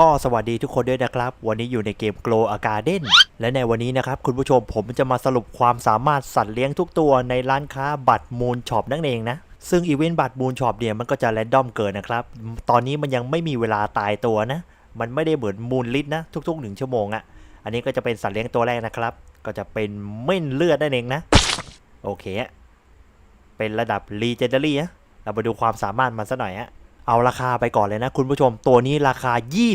ก็สวัสดีทุกคนด้วยนะครับ วันนี้อยู่ในเกม Glow a Garden และในวันนี้นะครับ คุณผู้ชมผมจะมาสรุปความสามารถสัตว์เลี้ยงทุกตัวในร้านค้าบัตรมูลช็อปนั่นเองนะ ซึ่งอีเวนต์บัตรมูลช็อปเนี่ยมันก็จะแรนดอมเกินนะครับ ตอนนี้มันยังไม่มีเวลาตายตัวนะ มันไม่ได้เหมือนมูลลิตนะ ทุกๆหนึ่งชั่วโมงอะอันนี้ก็จะเป็นสัตว์เลี้ยงตัวแรกนะครับ ก็จะเป็นเม่นเลือดนั่นเองนะ โอเค เป็นระดับ Legendary นะเราไปดูความสามารถมันซะหน่อยฮะ เอาราคาไปก่อนเลยนะคุณผู้ชมตัวนี้ราคา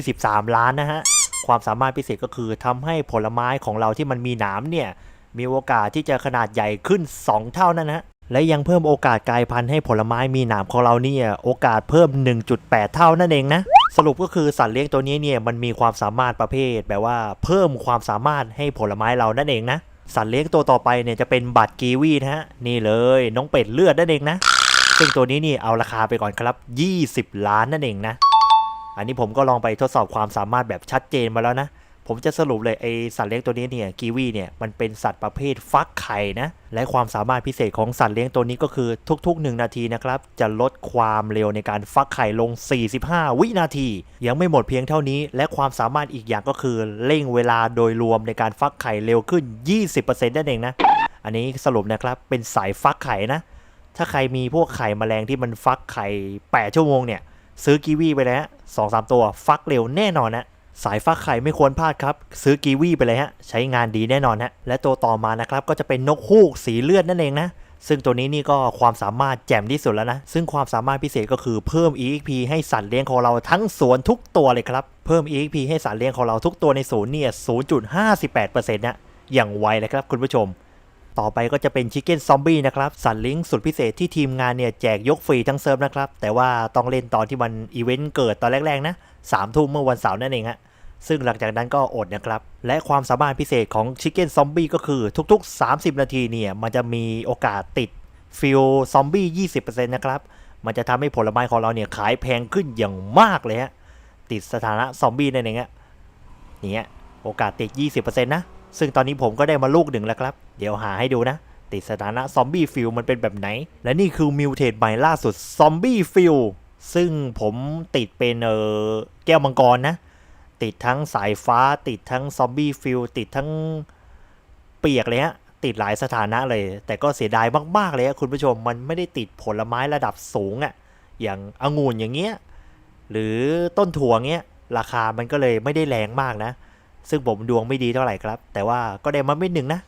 23 ล้านนะฮะ ความสามารถพิเศษก็คือทำให้ผลไม้ของเราที่มันมีหนามเนี่ย มีโอกาสที่จะขนาดใหญ่ขึ้น 2 เท่านั่นนะและยังเพิ่มโอกาสกลายพันธุ์ให้ผลไม้มีหนามของเราเนี่ยโอกาสเพิ่ม 1.8 เท่านั่นเองนะสรุปก็คือสัตว์เลี้ยงตัวนี้เนี่ยมันมีความสามารถประเภทแบบว่าเพิ่มความสามารถให้ผลไม้เรานั่นเองนะสัตว์เลี้ยงตัวต่อไปเนี่ยจะเป็นบัตรกีวีนะฮะนี่เลยน้องเป็ดเลือดนั่นเองนะ ซึ่งตัวนี้นี่เอาราคาไปก่อนครับ 20 ล้านนั่นเองนะ อันนี้ผมก็ลองไปทดสอบความสามารถแบบชัดเจนมาแล้วนะ ผมจะสรุปเลยไอสัตว์เลี้ยงตัวนี้เนี่ยกีวีเนี่ยมันเป็นสัตว์ประเภทฟักไข่นะ และความสามารถพิเศษของสัตว์เลี้ยงตัวนี้ก็คือทุกๆ 1 นาทีนะครับ จะลดความเร็วในการฟักไข่ลง 45 วินาที ยังไม่หมดเพียงเท่านี้ และความสามารถอีกอย่างก็คือเร่งเวลาโดยรวมในการฟักไข่เร็วขึ้น 20%นั่นเองนะ อันนี้สรุปนะครับเป็นสายฟักไข่นะ ถ้าใครมีพวกไข่แมลงที่มันฟักไข่8ชั่วโมงเนี่ย ซื้อกีวีไปเลยฮะสองสามตัวฟักเร็วแน่นอนนะสายฟักไข่ไม่ควรพลาดครับ ซื้อกีวีไปเลยฮะ ใช้งานดีแน่นอนฮะ และตัวต่อมานะครับ ก็จะเป็นนกฮูกสีเลือดนั่นเองนะ ซึ่งตัวนี้นี่ก็ความสามารถแจ่มที่สุดแล้วนะ ซึ่งความสามารถพิเศษก็คือเพิ่ม EXP ให้สัตว์เลี้ยงของเราทั้งสวนทุกตัวเลยครับ เพิ่ม EXP ให้สัตว์เลี้ยงของเราทุกตัวในศูนย์เนี่ย 0.58%นะ อย่างไวเลยครับคุณผู้ชม ต่อไปก็จะเป็นชิคเก้นซอมบี้นะครับสัตว์ลี้ยงสุดพิเศษที่ทีมงานเนี่ยแจกยกฟรีทั้งเซิร์ฟนะครับ แต่ว่าต้องเล่นตอนที่มันอีเวนต์เกิดตอนแรกๆนะสามทุ่มเมื่อวันเสาร์นั่นเองฮะซึ่งหลังจากนั้นก็อดนะครับ และความสามารถพิเศษของชิคเก้นซอมบี้ก็คือทุก ๆ 30 นาทีเนี่ยมันจะมีโอกาสติดฟิลซอมบี้20%นะครับ มันจะทำให้ผลไม้ของเราเนี่ยขายแพงขึ้นอย่างมากเลยฮะติดสถานะซอมบี้นั่นเองฮะนี่ยโอกาสติด 20%นะ ซึ่งตอนนี้ผมก็ได้มาลูกหนึ่งแล้วครับ เดี๋ยวหาให้ดูนะ ติดสถานะซอมบี้ฟิลมันเป็นแบบไหน และนี่คือมิวเท e ใหม่ล่าสุดซอมบี้ฟิลซึ่งผมติดเป็นเออแก้วมังกรนะ ติดทั้งสายฟ้า ติดทั้งซอมบี้ฟิลติดทั้งเปียกเลยฮะติดหลายสถานะเลย แต่ก็เสียดายมากๆเลยคุณผู้ชมมันไม่ได้ติดผลไม้ระดับสูงอะ่ะอย่างองุ่นอย่างเงี้ยหรือต้นถั่วเงี้ยราคามันก็เลยไม่ได้แรงมากนะ ซึ่งผมดวงไม่ดีเท่าไหร่ครับ แต่ว่าก็ได้มาไม่หนึ่งนะ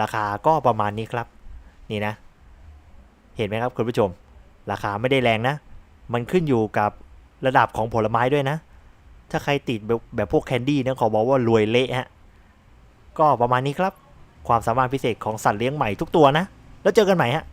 ราคาก็ประมาณนี้ครับ นี่นะ เห็นไหมครับคุณผู้ชม ราคาไม่ได้แรงนะ มันขึ้นอยู่กับระดับของผลไม้ด้วยนะ ถ้าใครติดแบบแบบพวกแคนดี้นะขอบอกว่ารวยเละฮะ ก็ประมาณนี้ครับ ความสามารถพิเศษของสัตว์เลี้ยงใหม่ทุกตัวนะ แล้วเจอกันใหม่ฮะ